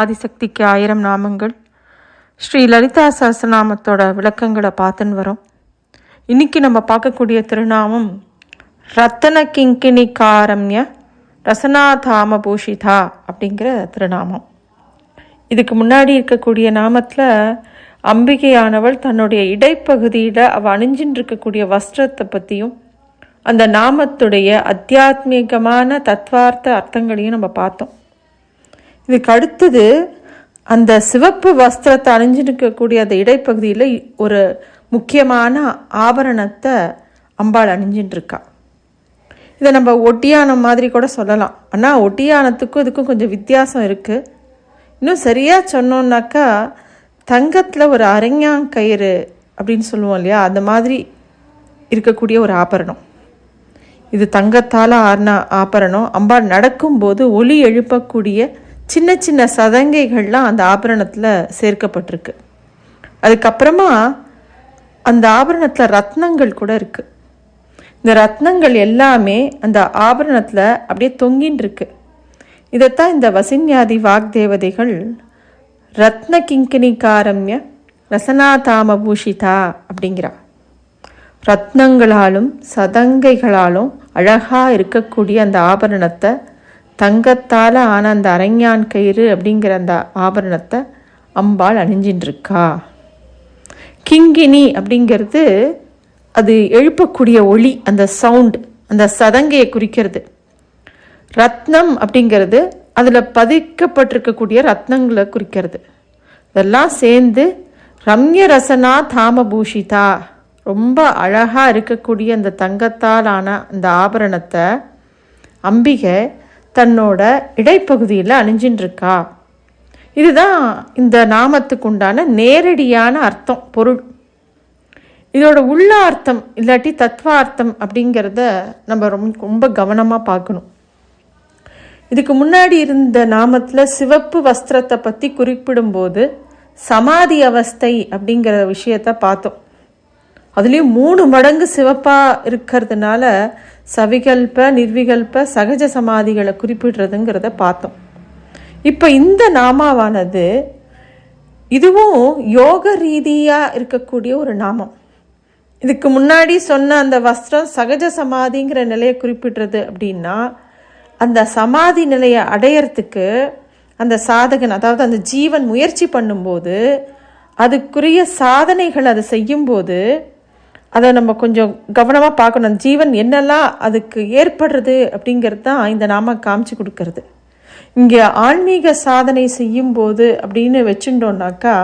ஆதிசக்திக்கு ஆயிரம் நாமங்கள். ஸ்ரீ லலிதா சஹசநாமத்தோட விளக்கங்களை பார்த்துன்னு வரோம். இன்னைக்கு நம்ம பார்க்கக்கூடிய திருநாமம் ரத்தன கிங்கினி காரம்ய ரசனாதாம பூஷிதா அப்படிங்கிற திருநாமம். இதுக்கு முன்னாடி இருக்கக்கூடிய நாமத்தில் அம்பிகையானவள் தன்னுடைய இடைப்பகுதியில் அவள் அணிஞ்சின்னு இருக்கக்கூடிய வஸ்திரத்தை பற்றியும் அந்த நாமத்துடைய அத்தியாத்மீகமான தத்வார்த்த அர்த்தங்களையும் நம்ம பார்த்தோம். இதுக்கு அடுத்தது அந்த சிவப்பு வஸ்திரத்தை அணிஞ்சிருக்கக்கூடிய அந்த இடைப்பகுதியில் ஒரு முக்கியமான ஆபரணத்தை அம்பாள் அணிஞ்சின்ட்டுருக்கா இதை நம்ம ஒட்டியானம் மாதிரி கூட சொல்லலாம். ஆனால் ஒட்டியானத்துக்கும் இதுக்கும் கொஞ்சம் வித்தியாசம் இருக்குது இன்னும் சரியாக சொன்னோன்னாக்கா தங்கத்தில் ஒரு அரஞ்சாங்கயிறு அப்படின்னு சொல்லுவோம் இல்லையா? அந்த மாதிரி இருக்கக்கூடிய ஒரு ஆபரணம். இது தங்கத்தால் ஆறின ஆபரணம். அம்பாள் நடக்கும்போது ஒலி எழுப்பக்கூடிய சின்ன சின்ன சதங்கைகள்லாம் அந்த ஆபரணத்தில் சேர்க்கப்பட்டிருக்கு. அதுக்கப்புறமா அந்த ஆபரணத்தில் ரத்னங்கள் கூட இருக்குது இந்த ரத்னங்கள் எல்லாமே அந்த ஆபரணத்தில் அப்படியே தொங்கின்னு இருக்கு இதைத்தான் இந்த வசின்யாதி வாக்தேவதைகள் ரத்ன கிங்கினிகாரம்ய ரசனாதாம பூஷிதா அப்படிங்கிறா. ரத்னங்களாலும் சதங்கைகளாலும் அழகாக இருக்கக்கூடிய அந்த ஆபரணத்தை தங்கத்தால் ஆன அந்த அரஞ்ஞான் கயிறு அப்படிங்கிற அந்த ஆபரணத்தை அம்பாள் அணிஞ்சின்றிருக்கா. கிங்கினி அப்படிங்கிறது அது எழுப்பக்கூடிய ஒளி அந்த சவுண்ட் அந்த சதங்கையை குறிக்கிறது. ரத்னம் அப்படிங்கிறது அதில் பதிக்கப்பட்டிருக்கக்கூடிய ரத்னங்களை குறிக்கிறது. இதெல்லாம் சேர்ந்து ரம்ய ரசனா தாமபூஷிதா. ரொம்ப அழகாக இருக்கக்கூடிய அந்த தங்கத்தால் ஆன அந்த ஆபரணத்தை அம்பிகை தன்னோட இடைப்பகுதியில் அணிஞ்சின்றிருக்கா. இதுதான் இந்த நாமத்துக்கு உண்டான நேரடியான அர்த்தம் பொருள். இதோட உள்ள அர்த்தம் இல்லாட்டி தத்வார்த்தம் அப்படிங்கிறத நம்ம ரொம்ப ரொம்ப கவனமாக பார்க்கணும். இதுக்கு முன்னாடி இருந்த நாமத்தில் சிவப்பு வஸ்திரத்தை பற்றி குறிப்பிடும்போது சமாதி அவஸ்தை அப்படிங்கிற விஷயத்த பார்த்தோம். அதுலேயும் மூணு மடங்கு சிவப்பாக இருக்கிறதுனால சவிகல்ப நிர்விகல்ப சகஜ சமாதிகளை குறிப்பிடுறதுங்கிறத பார்த்தோம். இப்போ இந்த நாமாவானது இதுவும் யோக ரீதியாக இருக்கக்கூடிய ஒரு நாமம். இதுக்கு முன்னாடி சொன்ன அந்த வஸ்திரம் சகஜ சமாதிங்கிற நிலையை குறிப்பிடுறது அப்படின்னா அந்த சமாதி நிலையை அடையறதுக்கு அந்த சாதகன் அதாவது அந்த ஜீவன் முயற்சி பண்ணும்போது அதுக்குரிய சாதனைகள் அதை செய்யும்போது அதை நம்ம கொஞ்சம் கவனமாக பார்க்கணும். அந்த ஜீவன் என்னெல்லாம் அதுக்கு ஏற்படுறது அப்படிங்கிறது தான் இந்த நாம காமிச்சு கொடுக்கறது. இங்கே ஆன்மீக சாதனை செய்யும்போது அப்படின்னு வச்சுட்டோம்னாக்கா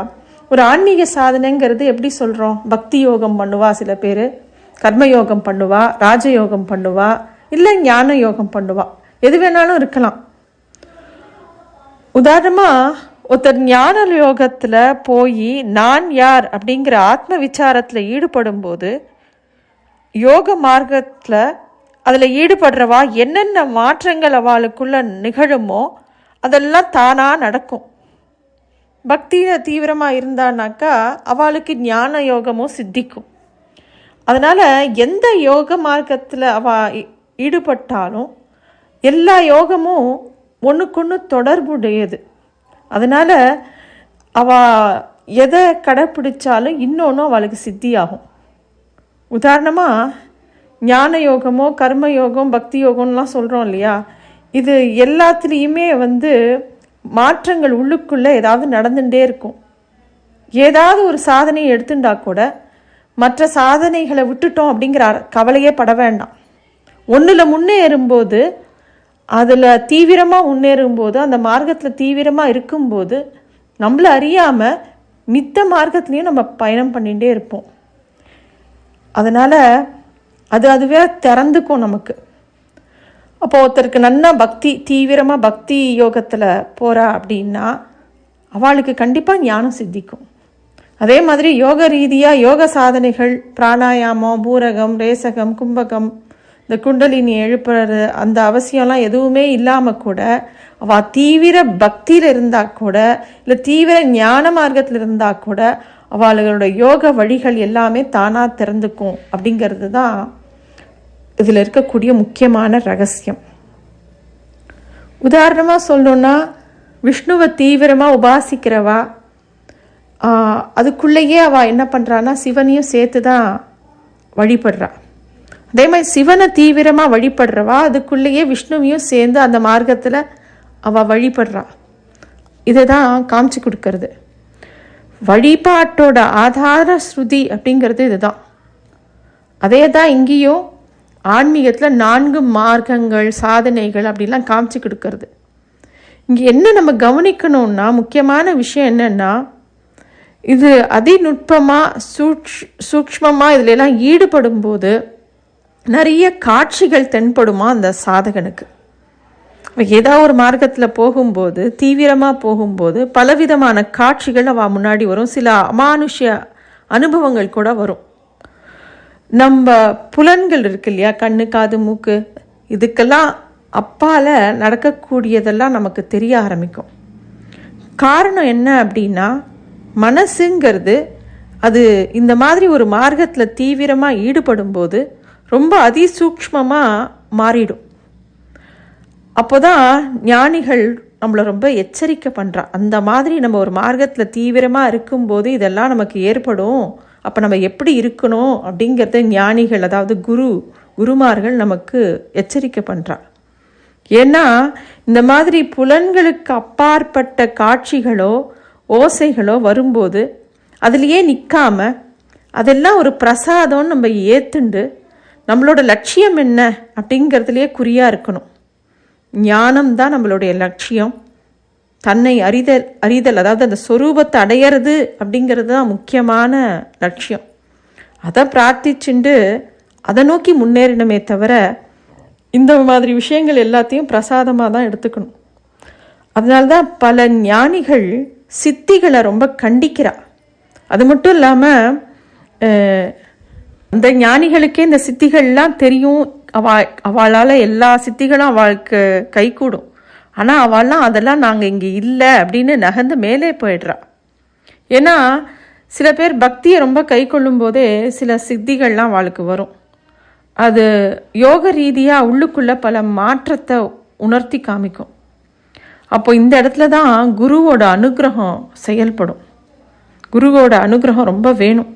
ஒரு ஆன்மீக சாதனைங்கிறது எப்படி சொல்கிறோம் பக்தி யோகம் பண்ணுவா சில பேர். கர்மயோகம் பண்ணுவா ராஜயோகம் பண்ணுவா இல்லை ஞான யோகம் பண்ணுவா. எது வேணாலும் இருக்கலாம். உதாரணமாக ஒருத்தர் ஞான யோகத்தில் போய் நான் யார் அப்படிங்கிற ஆத்ம விசாரத்தில் ஈடுபடும் போது யோக மார்க்கத்தில் அதில் ஈடுபடுறவா என்னென்ன மாற்றங்கள் அவளுக்குள்ள நிகழுமோ அதெல்லாம் தானாக நடக்கும். பக்தியில் தீவிரமாக இருந்தானாக்கா அவளுக்கு ஞான யோகமும் சித்திக்கும். அதனால் எந்த யோக மார்க்கத்தில் அவள் ஈடுபட்டாலும் எல்லா யோகமும் ஒன்றுக்கொன்று தொடர்புடையது. அதனால் அவள் எதை கடைப்பிடிச்சாலும் இன்னொன்றும் அவளுக்கு சித்தியாகும். உதாரணமாக ஞான யோகமோ கர்ம யோகம் பக்தி யோகம்லாம் சொல்கிறோம் இல்லையா? இது எல்லாத்துலேயுமே வந்து மாற்றங்கள் உள்ளுக்குள்ளே ஏதாவது நடந்துகிட்டே இருக்கும். ஏதாவது ஒரு சாதனையை எடுத்துட்டா கூட மற்ற சாதனைகளை விட்டுட்டோம் அப்படிங்கிற கவலையே பட வேண்டாம். ஒன்றில் முன்னேறும்போது அதில் தீவிரமாக முன்னேறும்போது அந்த மார்க்கத்தில் தீவிரமாக இருக்கும்போது நம்மளை அறியாமல் மித்த மார்க்கத்துலேயும் நம்ம பயணம் பண்ணிகிட்டே இருப்போம். அதனால் அது அதுவே திறந்துக்கும் நமக்கு. அப்போ ஒருத்தருக்கு நன்னா பக்தி தீவிரமாக பக்தி யோகத்தில் போகிறா அப்படின்னா அவளுக்கு கண்டிப்பாக ஞானம் சித்திக்கும். அதே மாதிரி யோக ரீதியாக யோக சாதனைகள் பிராணாயாமம் பூரகம் ரேசகம் கும்பகம் இந்த குண்டலினி எழுப்புறது அந்த அவசியம்லாம் எதுவுமே இல்லாமல் கூட அவள் தீவிர பக்தியில் இருந்தால் கூட இல்லை தீவிர ஞான மார்க்கத்தில் இருந்தால் கூட அவளுகளோட யோக வழிகள் எல்லாமே தானாக திறந்துக்கும் அப்படிங்கிறது தான் இதில் இருக்கக்கூடிய முக்கியமான ரகசியம். உதாரணமாக சொல்லணுன்னா விஷ்ணுவை தீவிரமாக உபாசிக்கிறவா அதுக்குள்ளேயே அவள் என்ன பண்ணுறான்னா சிவனையும் சேர்த்து தான் வழிபடுறா. அதே மாதிரி சிவனை தீவிரமாக வழிபடுறவா அதுக்குள்ளேயே விஷ்ணுவையும் சேர்ந்து அந்த மார்க்கத்தில் அவள் வழிபடுறா. இதை தான் காமிச்சு கொடுக்கறது. வழிபாட்டோட ஆதார ஸ்ருதி அப்படிங்கிறது இதுதான். அதே தான் இங்கேயும் ஆன்மீகத்தில் நான்கு மார்க்கங்கள் சாதனைகள் அப்படிலாம் காமிச்சு கொடுக்கறது. இங்கே என்ன நம்ம கவனிக்கணும்னா முக்கியமான விஷயம் என்னென்னா இது அதிநுட்பமாக சூட்ச் சூக்ஷ்மமாக இதிலெல்லாம் ஈடுபடும் போது நிறைய காட்சிகள் தென்படுமா அந்த சாதகனுக்கு? ஏதோ ஒரு மார்க்கத்தில் போகும்போது தீவிரமாக போகும்போது பலவிதமான காட்சிகள் அவள் முன்னாடி வரும். சில அமானுஷ்ய அனுபவங்கள் கூட வரும். நம்ம புலன்கள் இருக்கு இல்லையா? கண்ணு காது மூக்கு. இதுக்கெல்லாம் அப்பால் நடக்கக்கூடியதெல்லாம் நமக்கு தெரிய ஆரம்பிக்கும். காரணம் என்ன அப்படின்னா மனசுங்கிறது அது இந்த மாதிரி ஒரு மார்க்கத்தில் தீவிரமாக ஈடுபடும் போது ரொம்ப அதிசூக்மமாக மாறிடும். அப்போதான் ஞானிகள் நம்மளை ரொம்ப எச்சரிக்கை பண்ணுறா அந்த மாதிரி நம்ம ஒரு மார்க்கத்தில் தீவிரமாக இருக்கும்போது இதெல்லாம் நமக்கு ஏற்படும். அப்போ நம்ம எப்படி இருக்கணும் அப்படிங்கிறத ஞானிகள் அதாவது குரு குருமார்கள் நமக்கு எச்சரிக்கை பண்ணுறா ஏன்னா இந்த மாதிரி புலன்களுக்கு அப்பாற்பட்ட காட்சிகளோ ஓசைகளோ வரும்போது அதுலேயே நிற்காம அதெல்லாம் ஒரு பிரசாதம்னு நம்ம ஏற்றுண்டு நம்மளோட லட்சியம் என்ன அப்படிங்கிறதுலையே குறியாக இருக்கணும். ஞானம் தான் நம்மளுடைய லட்சியம். தன்னை அறிதல் அறிதல் அதாவது அந்த சொரூபத்தை அடையிறது அப்படிங்கிறது தான் முக்கியமான லட்சியம். அதை பிரார்த்திச்சுண்டு அதை நோக்கி முன்னேறினமே தவிர இந்த மாதிரி விஷயங்கள் எல்லாத்தையும் பிரசாதமாக தான் எடுத்துக்கணும். அதனால்தான் பல ஞானிகள் சித்திகளை ரொம்ப கண்டிக்கிறா. அது மட்டும் இல்லாமல் அந்த ஞானிகளுக்கே இந்த சித்திகள்லாம் தெரியும். அவ அவளால் எல்லா சித்திகளும் அவளுக்கு கைகூடும். ஆனால் அவள்லாம் அதெல்லாம் நாங்கள் இங்கே இல்லை அப்படின்னு நகர்ந்து மேலே போயிடுறா. ஏன்னா சில பேர் பக்தியை ரொம்ப கை கொள்ளும் போதே சில சித்திகள்லாம் அவளுக்கு வரும். அது யோக ரீதியாக உள்ளுக்குள்ளே பல மாற்றத்தை உணர்த்தி காமிக்கும். அப்போ இந்த இடத்துல தான் குருவோட அனுகிரகம் செயல்படும். குருவோட அனுகிரகம் ரொம்ப வேணும்.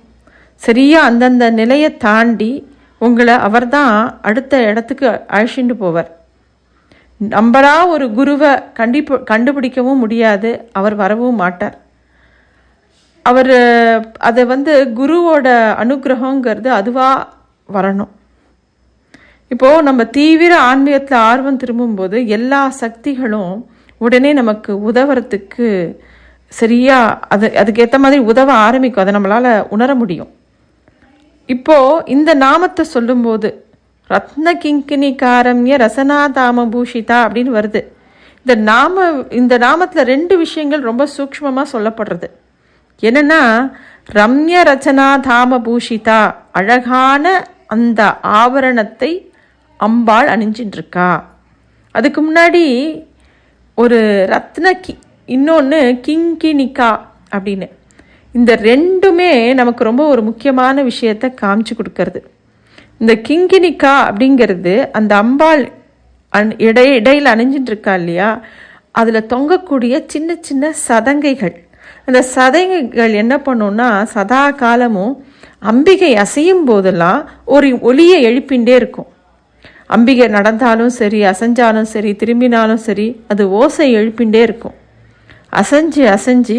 சரியாக அந்தந்த நிலையை தாண்டி உங்களை அவர்தான் அடுத்த இடத்துக்கு அழைச்சிட்டு போவார். நம்பரா ஒரு குருவை கண்டிப்பு கண்டுபிடிக்கவும் முடியாது. அவர் வரவும் மாட்டார். அவர் அதை வந்து குருவோட அனுகிரகங்கிறது அதுவாக வரணும். இப்போது நம்ம தீவிர ஆன்மீகத்தில் ஆர்வம் திரும்பும்போது எல்லா சக்திகளும் உடனே நமக்கு உதவுறதுக்கு சரியாக அது அதுக்கேற்ற மாதிரி உதவ ஆரம்பிக்கும். அதை நம்மளால் உணர முடியும். இப்போ இந்த நாமத்தை சொல்லும்போது ரத்ன கிங்கினி காரம்ய ரசனாதாம பூஷிதா அப்படின்னு வருது. இந்த நாம இந்த நாமத்தில் ரெண்டு விஷயங்கள் ரொம்ப சூக்ஷ்மமாக சொல்லப்படுறது. என்னன்னா ரம்ய ரச்சனா தாம பூஷிதா அழகான அந்த ஆவரணத்தை அம்பாள் அணிஞ்சின்றிருக்கா. அதுக்கு முன்னாடி ஒரு ரத்ன கி இன்னொன்று கிங்கினிகா அப்படின்னு. இந்த ரெண்டுமே நமக்கு ரொம்ப ஒரு முக்கியமான விஷயத்தை காமிச்சு கொடுக்கறது. இந்த கிங்கினிக்கா அப்படிங்கிறது அந்த அம்பாள் அன் இடை இடையில் அணிஞ்சிட்டு இருக்கா இல்லையா? அதில் தொங்கக்கூடிய சின்ன சின்ன சதங்கைகள். அந்த சதங்கைகள் என்ன பண்ணும்னா சதா காலமும் அம்பிகை அசையும் போதெல்லாம் ஒரு ஒலியை எழுப்பிண்டே இருக்கும். அம்பிகை நடந்தாலும் சரி அசைஞ்சாலும் சரி திரும்பினாலும் சரி அது ஓசை எழுப்பிண்டே இருக்கும். அசைஞ்சு அசைஞ்சு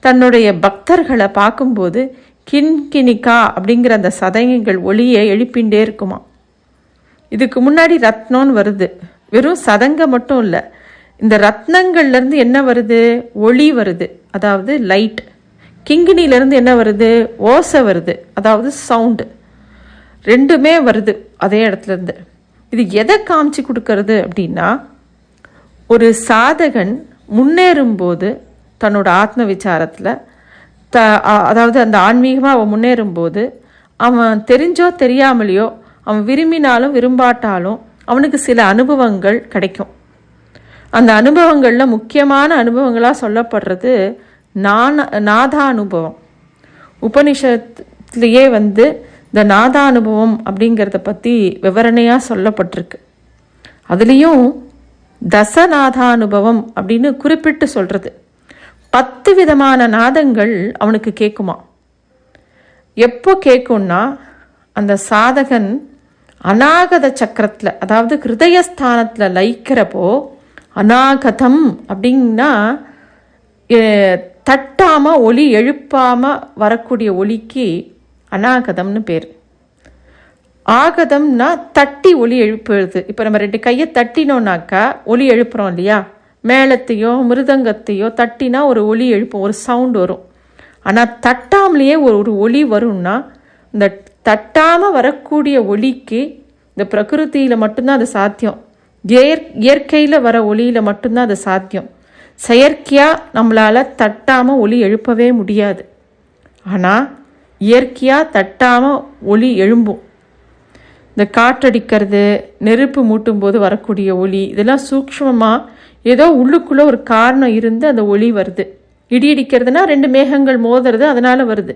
தன்னுடைய பக்தர்களை பார்க்கும்போது கின்கினிக்கா அப்படிங்கிற அந்த சதங்கங்கள் ஒளியை எழுப்பிண்டே இருக்குமா? இதுக்கு முன்னாடி ரத்னம்னு வருது. வெறும் சதங்க மட்டும் இல்லை இந்த ரத்னங்கள்லேருந்து என்ன வருது? ஒளி வருது. அதாவது லைட் கிங்கினிலேருந்து என்ன வருது? ஓசை வருது. அதாவது சவுண்டு ரெண்டுமே வருது அதே இடத்துலேருந்து இது எதை காமிச்சு கொடுக்கறது அப்படின்னா ஒரு சாதகன் முன்னேறும்போது தன்னோட ஆத்ம விசாரத்தில் த அதாவது அந்த ஆன்மீகமாக அவன் முன்னேறும்போது அவன் தெரிஞ்சோ தெரியாமலேயோ அவன் விரும்பினாலும் விரும்பாட்டாலும் அவனுக்கு சில அனுபவங்கள் கிடைக்கும். அந்த அனுபவங்களில் முக்கியமான அனுபவங்களாக சொல்லப்படுறது நான அனுபவம். உபனிஷத்துலேயே வந்து இந்த நாதானுபவம் அப்படிங்கிறத பற்றி விவரணையாக சொல்லப்பட்டிருக்கு. அதுலேயும் தசநாதானுபவம் அப்படின்னு குறிப்பிட்டு சொல்கிறது பத்து விதமான நாதங்கள் அவனுக்கு கேட்குமா? எப்போ கேட்கும்னா அந்த சாதகன் அநாகத சக்கரத்தில் அதாவது ஹிருதயஸ்தானத்தில் லயிக்கிறப்போ அநாகதம் அப்படின்னா தட்டாமல் ஒலி ஒளி வரக்கூடிய ஒலிக்கு அநாகதம்னு பேர். ஆகதம்னா தட்டி ஒலி எழுப்புறது. இப்போ நம்ம ரெண்டு கையை தட்டினோன்னாக்கா ஒலி எழுப்புறோம் இல்லையா? மேளத்தையோ மிருதங்கத்தையோ தட்டினா ஒரு ஒலி எழுப்பும் ஒரு சவுண்ட் வரும். ஆனால் தட்டாமலேயே ஒரு ஒரு ஒலி வரும்னா இந்த தட்டாமல் வரக்கூடிய ஒலிக்கு இந்த பிரகிருதியில் மட்டும்தான் அது சாத்தியம். இயற் இயற்கையில் வர ஒளியில் மட்டும்தான் அது சாத்தியம். செயற்கையாக நம்மளால் தட்டாமல் ஒலி எழுப்பவே முடியாது. ஆனால் இயற்கையாக தட்டாமல் ஒலி எழும்பும். இந்த காற்றடிக்கிறது நெருப்பு மூட்டும் போது வரக்கூடிய ஒளி இதெல்லாம் சூக்ஷ்மமாக ஏதோ உள்ளுக்குள்ளே ஒரு காரணம் இருந்து அந்த ஒளி வருது. இடி இடிக்கிறதுனா ரெண்டு மேகங்கள் மோதுறது அதனால வருது.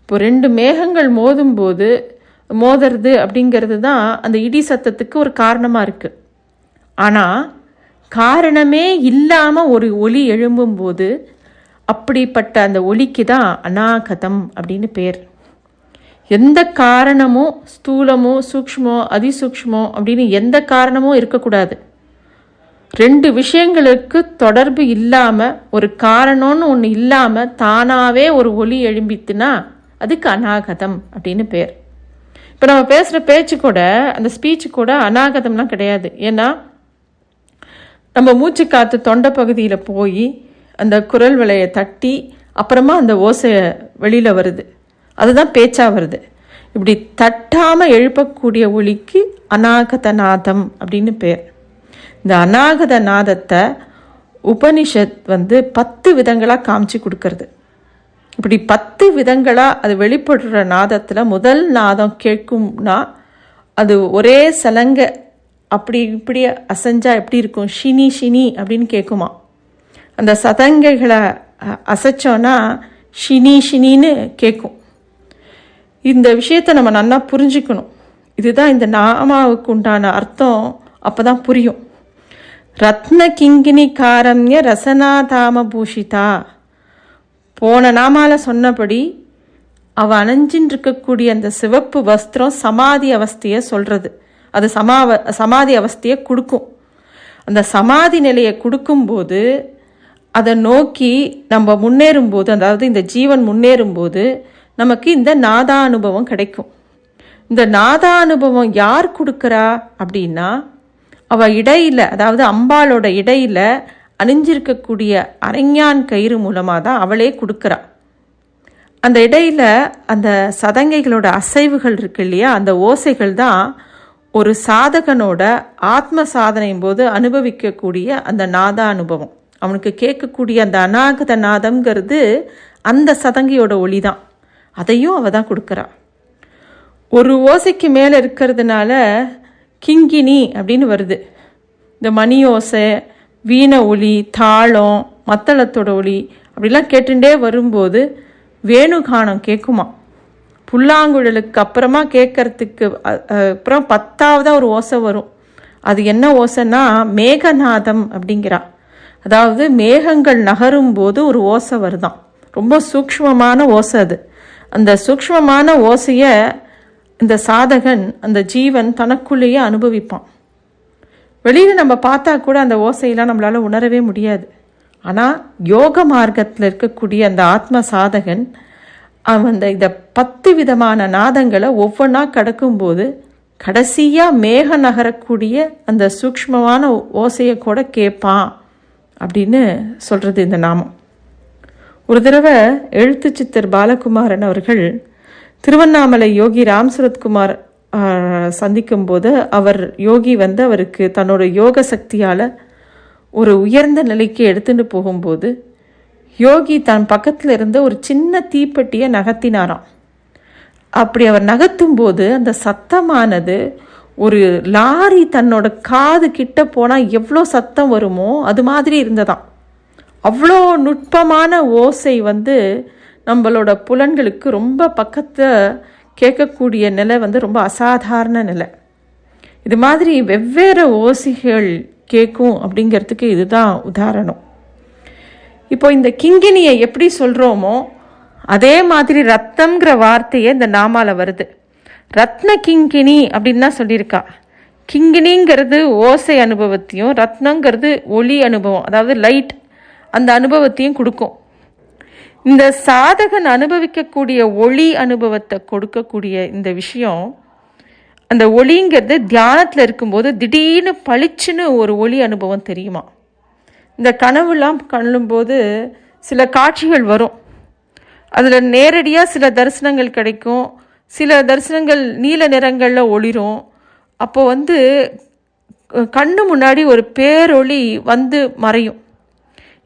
இப்போ ரெண்டு மேகங்கள் மோதும் போது மோதுறது அப்படிங்கிறது தான் அந்த இடி சத்தத்துக்கு ஒரு காரணமாக இருக்குது ஆனால் காரணமே இல்லாமல் ஒரு ஒலி எழும்பும்போது அப்படிப்பட்ட அந்த ஒலிக்கு தான் அநாகதம் அப்படின்னு பேர். எந்த காரணமும் ஸ்தூலமோ சூக்ஷ்மோ அதிசூக்ஷ்மோ அப்படின்னு எந்த காரணமும் இருக்கக்கூடாது. ரெண்டு விஷயங்களுக்கு தொடர்பு இல்லாமல் ஒரு காரணம்னு ஒன்று இல்லாமல் தானாகவே ஒரு ஒலி எழும்பித்துனா அதுக்கு அநாகதம் அப்படின்னு பேர். இப்போ நம்ம பேசுகிற பேச்சு கூட அந்த ஸ்பீச்சு கூட அநாகதம்லாம் கிடையாது. ஏன்னா நம்ம மூச்சு காற்று தொண்டை பகுதியில் போய் அந்த குரல் விலையை தட்டி அப்புறமா அந்த ஓசை வெளியில் வருது. அதுதான் பேச்சாக வருது. இப்படி தட்டாமல் எழுப்பக்கூடிய ஒளிக்கு அநாகத நாதம் அப்படின்னு பேர். இந்த அநாகத நாதத்தை உபனிஷத் வந்து பத்து விதங்களாக காமிச்சு கொடுக்கறது. இப்படி பத்து விதங்களாக அது வெளிப்படுற நாதத்தில் முதல் நாதம் கேட்கும்னா அது ஒரே சலங்க அப்படி இப்படி அசைஞ்சா எப்படி இருக்கும்? ஷினி ஷினி அப்படின்னு கேட்குமா. அந்த சதங்கைகளை அசைச்சோன்னா ஷினி ஷினின்னு கேட்கும். இந்த விஷயத்தை நம்ம நல்லா புரிஞ்சுக்கணும். இதுதான் இந்த நாமாவுக்கு உண்டான அர்த்தம். அப்போ தான் புரியும். ரத்ன கிங்கினி காரம்ய ரசனாதாம பூஷிதா. போன நாமால சொன்னபடி அவ அணைஞ்சின்னு இருக்கக்கூடிய அந்த சிவப்பு வஸ்திரம் சமாதி அவஸ்தையை சொல்கிறது அது சமாவ சமாதி அவஸ்தையை கொடுக்கும். அந்த சமாதி நிலையை கொடுக்கும்போது அதை நோக்கி நம்ம முன்னேறும்போது அதாவது இந்த ஜீவன் முன்னேறும்போது நமக்கு இந்த நாதா அனுபவம் கிடைக்கும். இந்த நாதா அனுபவம் யார் கொடுக்குறா அப்படின்னா அவ இடையில அதாவது அம்பாளோட இடையில அணிஞ்சிருக்கக்கூடிய அரஞ்ஞான் கயிறு மூலமாக தான் அவளே கொடுக்குறா. அந்த இடையில அந்த சதங்கைகளோட அசைவுகள் இருக்கு இல்லையா அந்த ஓசைகள் தான் ஒரு சாதகனோட ஆத்ம சாதனையும் போது அனுபவிக்கக்கூடிய அந்த நாத அனுபவம் அவனுக்கு கேட்கக்கூடிய அந்த அநாகத நாதம்ங்கிறது அந்த சதங்கையோட ஒளி தான். அதையும் அவ தான் கொடுக்குறா. ஒரு ஓசைக்கு மேலே இருக்கிறதுனால கிங்கினி அப்படின்னு வருது. இந்த மணி ஓசை வீண ஒளி தாளம் மத்தளத்தோட ஒளி அப்படிலாம் கேட்டுட்டே வரும்போது வேணுகானம் கேட்குமா புல்லாங்குழலுக்கு அப்புறமா கேட்கறதுக்கு அப்புறம் பத்தாவதாக ஒரு ஓசை வரும். அது என்ன ஓசைன்னா மேகநாதம் அப்படிங்கிறா. அதாவது மேகங்கள் நகரும் போது ஒரு ஓசை வருதான். ரொம்ப சூக்ஷ்மமான ஓசை அது. அந்த சூக்ஷ்மமான ஓசையை இந்த சாதகன் அந்த ஜீவன் தனக்குள்ளேயே அனுபவிப்பான். வெளியில் நம்ம பார்த்தா கூட அந்த ஓசையெல்லாம் நம்மளால் உணரவே முடியாது. ஆனால் யோக மார்க்கத்தில் இருக்கக்கூடிய அந்த ஆத்ம சாதகன் அவன் அந்த இந்த பத்து விதமான நாதங்களை ஒவ்வொன்றா கடக்கும்போது கடைசியாக மேக நகரக்கூடிய அந்த சூக்ஷ்மமான ஓசையை கூட கேட்பான் அப்படின்னு சொல்கிறது இந்த நாமம். ஒரு தடவை எழுத்து சித்தர் பாலகுமாரன் அவர்கள் திருவண்ணாமலை யோகி ராம் சரத்குமார் சந்திக்கும் போது அவர் யோகி வந்து அவருக்கு தன்னோட யோக சக்தியால் ஒரு உயர்ந்த நிலைக்கு எடுத்துட்டு போகும்போது யோகி தன் பக்கத்தில் இருந்த ஒரு சின்ன தீப்பெட்டியை நகர்த்தினாராம். அப்படி அவர் நகர்த்தும் போது அந்த சத்தமானது ஒரு லாரி தன்னோட காது கிட்ட போனால் எவ்வளோ சத்தம் வருமோ அது மாதிரி இருந்ததாம். அவ்வளோ நுட்பமான ஓசை வந்து நம்மளோட புலன்களுக்கு ரொம்ப பக்கத்தை கேட்கக்கூடிய நிலை வந்து ரொம்ப அசாதாரண நிலை. இது மாதிரி வெவ்வேறு ஓசைகள் கேட்கும் அப்படிங்கிறதுக்கு இதுதான் உதாரணம். இப்போ இந்த கிங்கினியை எப்படி சொல்கிறோமோ அதே மாதிரி ரத்தம்ங்கிற வார்த்தையே இந்த நாமால வருது. ரத்ன கிங்கினி அப்படின்னு தான் சொல்லியிருக்கா. கிங்கினிங்கிறது ஓசை அனுபவத்தையும் ரத்னங்கிறது ஒளி அனுபவம் அதாவது லைட் அந்த அனுபவத்தையும் கொடுக்கும். இந்த சாதகன் அனுபவிக்கக்கூடிய ஒளி அனுபவத்தை கொடுக்கக்கூடிய இந்த விஷயம் அந்த ஒளிங்கிறது தியானத்தில் இருக்கும்போது திடீர்னு பளிச்சுன்னு ஒரு ஒளி அனுபவம் தெரியுமா? இந்த கனவுலாம் கண்ணும்போது சில காட்சிகள் வரும். அதில் நேரடியாக சில தரிசனங்கள் கிடைக்கும். சில தரிசனங்கள் நீல நிறங்களில் ஒளிரும். அப்போ வந்து கண்ணு முன்னாடி ஒரு பேரொளி வந்து மறையும்.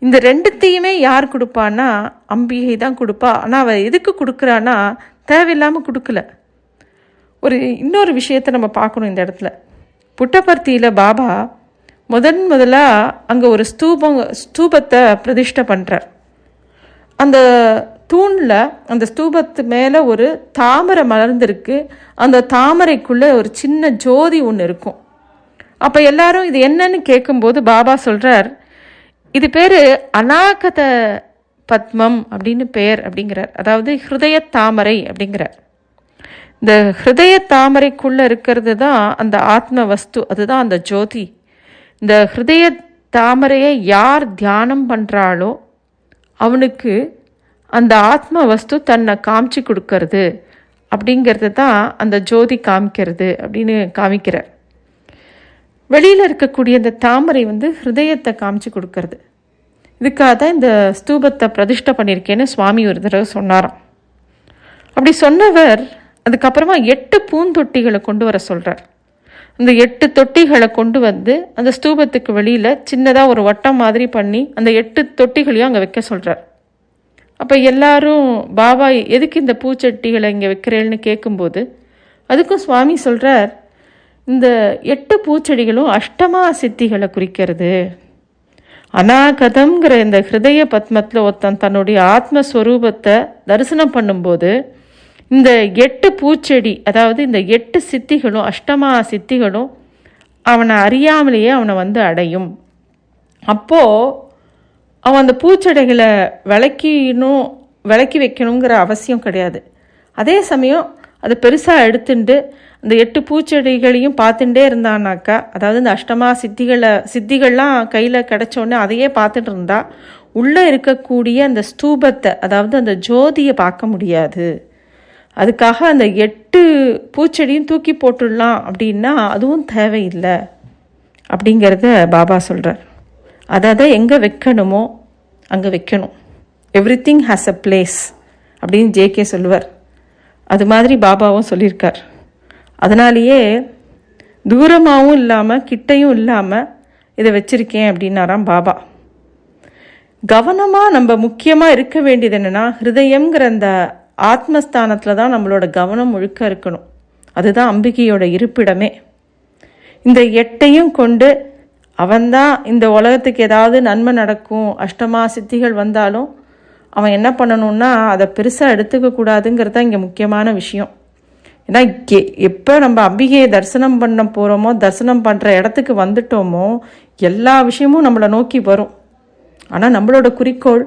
இந்த ரெண்டுத்தையுமே யார் கொடுப்பான்னா? அம்பிகை தான் கொடுப்பா. ஆனால் அவள் எதுக்கு கொடுக்குறான்னா தேவையில்லாமல் கொடுக்கல. ஒரு இன்னொரு விஷயத்தை நம்ம பார்க்கணும் இந்த இடத்துல. புட்டபர்த்தியில் பாபா முதன் முதலாக அங்கே ஒரு ஸ்தூபம் ஸ்தூபத்தை பிரதிஷ்டை பண்ணுறார் அந்த தூணில் அந்த ஸ்தூபத்து மேலே ஒரு தாமரை மலர்ந்திருக்கு. அந்த தாமரைக்குள்ளே ஒரு சின்ன ஜோதி ஒன்று இருக்கும். அப்போ எல்லாரும் இது என்னன்னு கேட்கும்போது பாபா சொல்கிறார் இது பேர் அநாகத பத்மம் அப்படின்னு பெயர் அப்படிங்கிறார். அதாவது ஹிருதய தாமரை அப்படிங்கிறார். இந்த ஹிருதய தாமரைக்குள்ளே இருக்கிறது தான் அந்த ஆத்ம வஸ்து அதுதான் அந்த ஜோதி. இந்த ஹிருதய தாமரையை யார் தியானம் பண்ணுறாளோ அவனுக்கு அந்த ஆத்ம வஸ்து தன்னை காமிச்சு கொடுக்கறது அப்படிங்கிறது தான் அந்த ஜோதி காமிக்கிறது அப்படின்னு காமிக்கிறார். வெளியில் இருக்கக்கூடிய இந்த தாமரை வந்து ஹிருதயத்தை காமிச்சு கொடுக்கறது. இதுக்காக தான் இந்த ஸ்தூபத்தை பிரதிஷ்டை பண்ணியிருக்கேன்னு சுவாமி ஒரு தடவை சொன்னாராம். அப்படி சொன்னவர் அதுக்கப்புறமா எட்டு பூந்தொட்டிகளை கொண்டு வர சொல்கிறார் அந்த எட்டு தொட்டிகளை கொண்டு வந்து அந்த ஸ்தூபத்துக்கு வெளியில் சின்னதாக ஒரு வட்டம் மாதிரி பண்ணி அந்த எட்டு தொட்டிகளையும் அங்கே வைக்க சொல்கிறார் அப்போ எல்லாரும் பாபா எதுக்கு இந்த பூச்சட்டிகளை இங்கே வைக்கிறேன்னு கேட்கும்போது அதுக்கும் சுவாமி சொல்கிறார் இந்த எட்டு பூச்செடிகளும் அஷ்டமா சித்திகளை குறிக்கிறது. அநாகதம்ங்கிற இந்த ஹிருதய பத்மத்தில் ஒருத்தன் தன்னுடைய ஆத்மஸ்வரூபத்தை தரிசனம் பண்ணும்போது இந்த எட்டு பூச்செடி அதாவது இந்த எட்டு சித்திகளும் அஷ்டமா சித்திகளும் அவனை அறியாமலேயே அவனை வந்து அடையும். அப்போது அவன் அந்த பூச்செடிகளை விளக்கினும் விளக்கி வைக்கணுங்கிற அவசியம் கிடையாது. அதே சமயம் அதை பெருசாக எடுத்துட்டு அந்த எட்டு பூச்செடிகளையும் பார்த்துட்டே இருந்தானாக்கா அதாவது இந்த அஷ்டமா சித்திகளை சித்திகள்லாம் கையில் கிடச்சோடனே அதையே பார்த்துட்டு இருந்தா உள்ளே இருக்கக்கூடிய அந்த ஸ்தூபத்தை அதாவது அந்த ஜோதியை பார்க்க முடியாது. அதுக்காக அந்த எட்டு பூச்செடியும் தூக்கி போட்டுடலாம் அப்படின்னா அதுவும் தேவையில்லை அப்படிங்கிறத பாபா சொல்கிறார் அதை அதை எங்கே வைக்கணுமோ அங்கே வைக்கணும். Everything has a place அப்படின்னு ஜேகே சொல்லுவார். அது மாதிரி பாபாவும் சொல்லியிருக்கார். அதனாலேயே தூரமாகவும் இல்லாமல் கிட்டையும் இல்லாமல் இதை வச்சுருக்கேன் அப்படின்னாராம் பாபா. கவனமாக நம்ம முக்கியமாக இருக்க வேண்டியது என்னென்னா ஹிருதயங்கிற அந்த ஆத்மஸ்தானத்தில் தான் நம்மளோட கவனம் முழுக்க இருக்கணும். அதுதான் அம்பிகையோட இருப்பிடமே. இந்த எட்டையும் கொண்டு அவன்தான் இந்த உலகத்துக்கு ஏதாவது நன்மை நடக்கும் அஷ்டமா சித்திகள் வந்தாலும் அவன் என்ன பண்ணணும்னா அதை பெருசாக எடுத்துக்க கூடாதுங்கிறது தான் இங்கே முக்கியமான விஷயம். ஏன்னா கே எப்போ நம்ம அம்பிகையை தரிசனம் பண்ண போகிறோமோ தரிசனம் பண்ணுற இடத்துக்கு வந்துட்டோமோ எல்லா விஷயமும் நம்மளை நோக்கி வரும். ஆனால் நம்மளோட குறிக்கோள்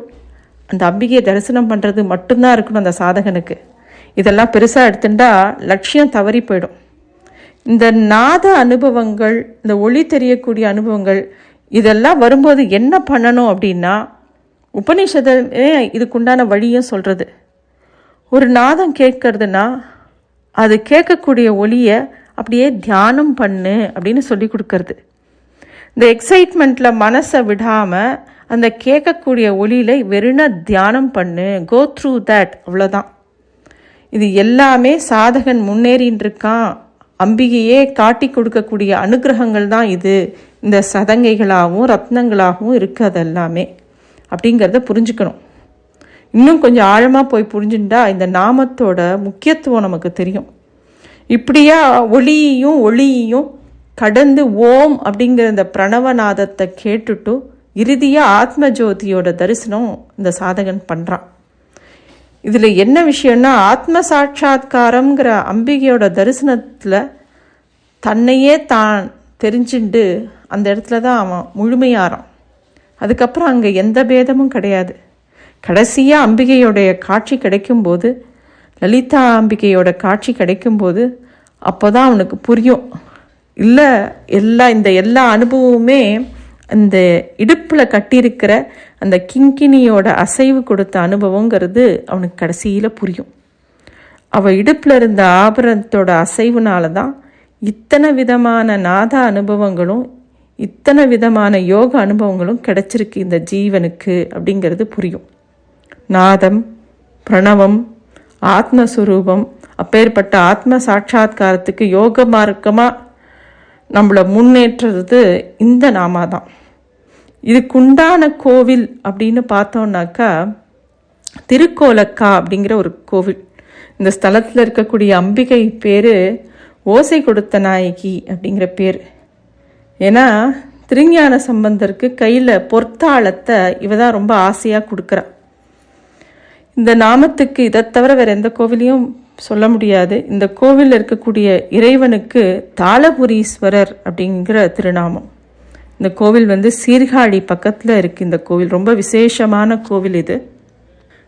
அந்த அம்பிகையை தரிசனம் பண்ணுறது மட்டும்தான் இருக்கணும் அந்த சாதகனுக்கு. இதெல்லாம் பெருசாக எடுத்துட்டா லட்சியம் தவறி போயிடும். இந்த நாத அனுபவங்கள் இந்த ஒளி தெரியக்கூடிய அனுபவங்கள் இதெல்லாம் வரும்போது என்ன பண்ணணும் அப்படின்னா உபநிஷதமே இதுக்குண்டான வழியும் சொல்கிறது ஒரு நாதம் கேட்கறதுனா அது கேட்கக்கூடிய ஒளியை அப்படியே தியானம் பண்ணு அப்படின்னு சொல்லி கொடுக்கறது. இந்த எக்ஸைட்மெண்ட்டில் மனசை விடாமல் அந்த கேட்கக்கூடிய ஒளியில் வெறுன தியானம் பண்ணு. கோ த்ரூ தட் அவ்வளோதான் இது எல்லாமே சாதகன் முன்னேறின்னு இருக்கான் அம்பிகையே காட்டி கொடுக்கக்கூடிய அனுகிரகங்கள் தான் இது. இந்த சதங்கைகளாகவும் ரத்னங்களாகவும் இருக்குது அது எல்லாமே அப்படிங்கிறத புரிஞ்சுக்கணும். இன்னும் கொஞ்சம் ஆழமாக போய் புரிஞ்சுட்டா இந்த நாமத்தோட முக்கியத்துவம் நமக்கு தெரியும். இப்படியா ஒளியையும் ஒளியையும் கடந்து ஓம் அப்படிங்கிற இந்த பிரணவநாதத்தை கேட்டுட்டு இறுதியாக ஆத்ம ஜோதியோட தரிசனம் இந்த சாதகன் பண்ணுறான் இதில் என்ன விஷயம்னா ஆத்ம சாட்சா்காரங்கிற அம்பிகையோட தரிசனத்தில் தன்னையே தான் தெரிஞ்சுண்டு அந்த இடத்துல தான் அவன் முழுமையாறான். அதுக்கப்புறம் அங்கே எந்த பேதமும் கிடையாது. கடைசியாக அம்பிகையோடைய காட்சி கிடைக்கும்போது லலிதா அம்பிகையோட காட்சி கிடைக்கும்போது அப்போ தான் அவனுக்கு புரியும். இல்லை எல்லா இந்த எல்லா அனுபவமுமே அந்த இடுப்பில் கட்டியிருக்கிற அந்த கிங்கினியோட அசைவு கொடுத்த அனுபவங்கிறது அவனுக்கு கடைசியில் புரியும். அவள் இடுப்பில் இருந்த ஆபரணத்தோட அசைவுனால தான் இத்தனை விதமான நாத அனுபவங்களும் இத்தனை விதமான யோக அனுபவங்களும் கிடைச்சிருக்கு இந்த ஜீவனுக்கு அப்படிங்கிறது புரியும். நாதம் பிரணவம் ஆத்மஸ்வரூபம் அப்பேற்பட்ட ஆத்ம சாட்சா்காரத்துக்கு யோக மார்க்கமாக நம்மளை முன்னேற்றுறது இந்த நாமா தான். இதுக்குண்டான கோவில் அப்படின்னு பார்த்தோன்னாக்கா திருக்கோலக்கா அப்படிங்கிற ஒரு கோவில். இந்த ஸ்தலத்தில் இருக்கக்கூடிய அம்பிகை பேர் ஓசை கொடுத்த நாயகி அப்படிங்கிற பேர். ஏன்னா திருஞான சம்பந்தருக்கு கையில் பொற்தாளத்தை இவ தான் ரொம்ப ஆசையாக கொடுக்குறா இந்த நாமத்துக்கு இதை தவிர வேறு எந்த கோவிலையும் சொல்ல முடியாது. இந்த கோவிலில் இருக்கக்கூடிய இறைவனுக்கு தாளபுரீஸ்வரர் அப்படிங்கிற திருநாமம். இந்த கோவில் வந்து சீர்காழி பக்கத்தில் இருக்குது இந்த கோவில் ரொம்ப விசேஷமான கோவில் இது.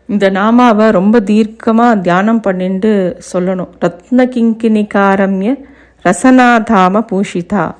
இந்த நாமாவை ரொம்ப தீர்க்கமாக தியானம் பண்ணிட்டு சொல்லணும். ரத்ன கிங்கினிகாரம்ய ரசனாதாம பூஷிதா.